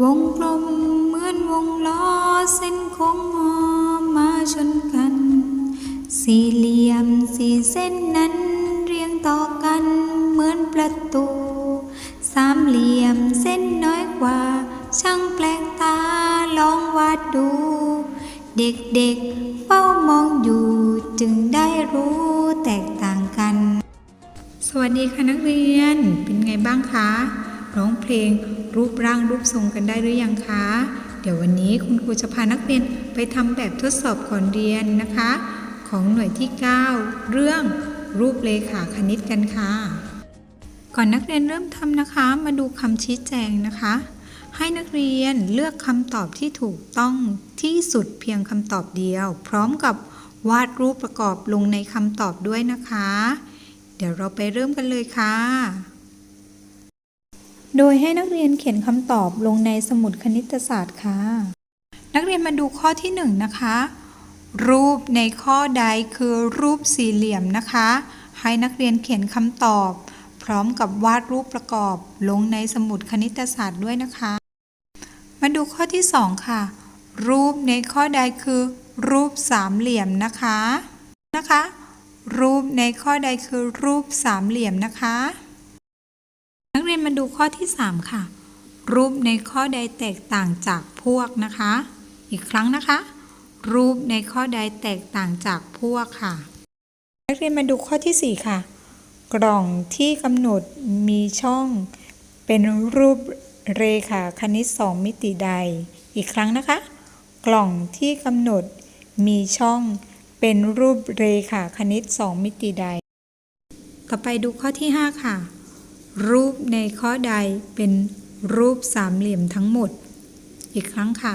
วงกลมเหมือนวงล้อเส้นโค้งงอมาชนกัน สี่เหลี่ยมสี่เส้นนั้นเรียงต่อกันเหมือนประตู สามเหลี่ยมเส้นน้อยกว่า ช่างแปลกตาลองวาดดู เด็กๆเฝ้ามองอยู่จึงได้รู้แตกต่างกัน สวัสดีค่ะนักเรียนเป็นไงบ้างคะ ร้องเพลง รูปร่างรูปทรงกันได้หรือยังคะ เดี๋ยววันนี้คุณครูจะพานักเรียนไปทำแบบทดสอบก่อนเรียนนะคะ ของหน่วยที่ 9 เรื่องรูปเลขาคณิตกันค่ะ ก่อนนักเรียนเริ่มทำนะคะ มาดูคำชี้แจงนะคะ ให้นักเรียนเลือกคำตอบที่ถูกต้องที่สุดเพียงคำตอบเดียว พร้อมกับวาดรูปประกอบลงในคำตอบด้วยนะคะ เดี๋ยวเราไปเริ่มกันเลยค่ะ โดยให้นักเรียนเขียนคำตอบลงในสมุดคณิตศาสตร์ค่ะ นักเรียนมาดูข้อที่หนึ่งนะคะ รูปในข้อใดคือรูปสี่เหลี่ยมนะคะ ให้นักเรียนเขียนคำตอบ พร้อมกับวาดรูปประกอบลงในสมุดคณิตศาสตร์ด้วยนะคะ มาดูข้อที่สองค่ะ รูปในข้อใดคือ รูปสามเหลี่ยมนะคะนะคะ รูปในข้อใดคือรูปสามเหลี่ยมนะคะ รียนมาดูข้อที่ 3 ค่ะ รูปในข้อใดแตกต่างจากพวกนะคะ อีกครั้งนะคะ รูปในข้อใดแตกต่างจากพวกค่ะ นักเรียนมาดูข้อที่ 4 ค่ะ กล่องที่กำหนดมีช่อง เป็นรูปเรขาคณิต 2 มิติใด อีกครั้งนะคะ กล่องที่กำหนดมีช่อง เป็นรูปเรขาคณิต 2 มิติใด ต่อไปดูข้อที่ 5 ค่ะ รูปในข้อใดเป็นรูปสามเหลี่ยมทั้งหมด อีกครั้งค่ะ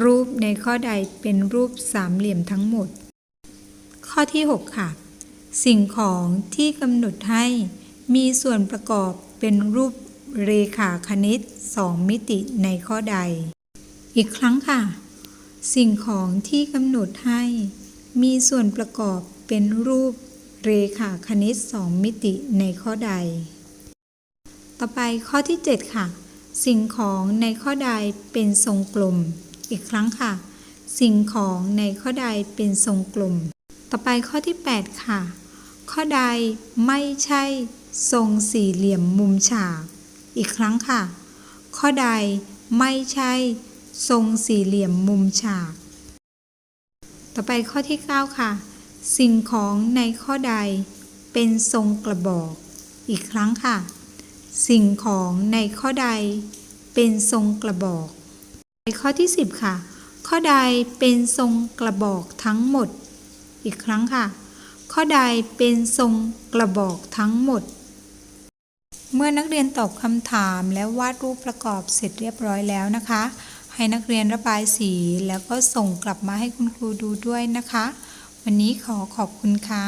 รูปในข้อใดเป็นรูปสามเหลี่ยมทั้งหมด ข้อที่ 6 ค่ะ สิ่งของที่กำหนดให้มีส่วนประกอบเป็นรูปเรขาคณิต 2 มิติในข้อใด อีกครั้งค่ะ สิ่งของที่กำหนดให้ มีส่วนประกอบเป็นรูปเรขาคณิต 2 มิติในข้อใด ต่อไปข้อที่ 7 ค่ะ สิ่งของในข้อใดเป็นทรงกลม อีกครั้งค่ะ สิ่งของในข้อใดเป็นทรงกลม ต่อไปข้อที่ 8 ค่ะ ข้อใดไม่ใช่ทรงสี่เหลี่ยมมุมฉาก อีกครั้งค่ะ ข้อใดไม่ใช่ทรงสี่เหลี่ยมมุมฉาก ต่อไปข้อที่ 9 ค่ะ สิ่งของในข้อใดเป็นทรงกระบอก อีกครั้งค่ะ สิ่งของในข้อใดเป็นทรงกระบอก ในข้อที่ 10 ค่ะ ข้อใดเป็นทรงกระบอกทั้งหมด อีกครั้งค่ะ ข้อใดเป็นทรงกระบอกทั้งหมด เมื่อนักเรียนตอบคำถามและวาดรูปประกอบเสร็จเรียบร้อยแล้วนะคะ ให้นักเรียนระบายสีแล้วก็ส่งกลับมาให้คุณครูดูด้วยนะคะ วันนี้ขอขอบคุณค่ะ